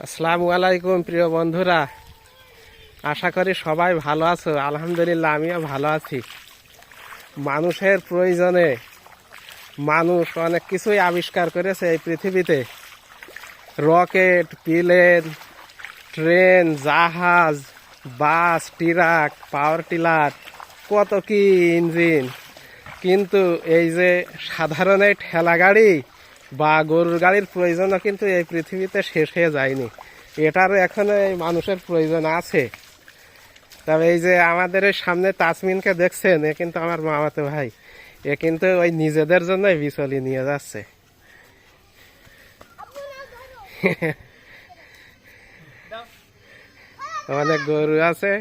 আসসালামু আলাইকুম, প্রিয় বন্ধুরা। আশা করি সবাই ভালো আছো। আলহামদুলিল্লাহ, আমিও ভালো আছি। মানুষের প্রয়োজনে মানুষ অনেক কিছুই আবিষ্কার করেছে এই পৃথিবীতে। রকেট, প্লেন, ট্রেন, জাহাজ, বাস, ট্রাক, পাওয়ার টিলার, কত কি ইঞ্জিন। কিন্তু এই যে সাধারণ এই ঠেলা গাড়ি বা গরুর গাড়ির প্রয়োজনও কিন্তু এই পৃথিবীতে শেষ হয়ে যায়নি। এটার এখনও এই মানুষের প্রয়োজন আছে। তবে এই যে আমাদের এই সামনে তাসমিনকে দেখছেন, এ কিন্তু আমার মামাতো ভাই। এ কিন্তু ওই নিজেদের জন্যই বিচলি নিয়ে যাচ্ছে। অনেক গরু আছে।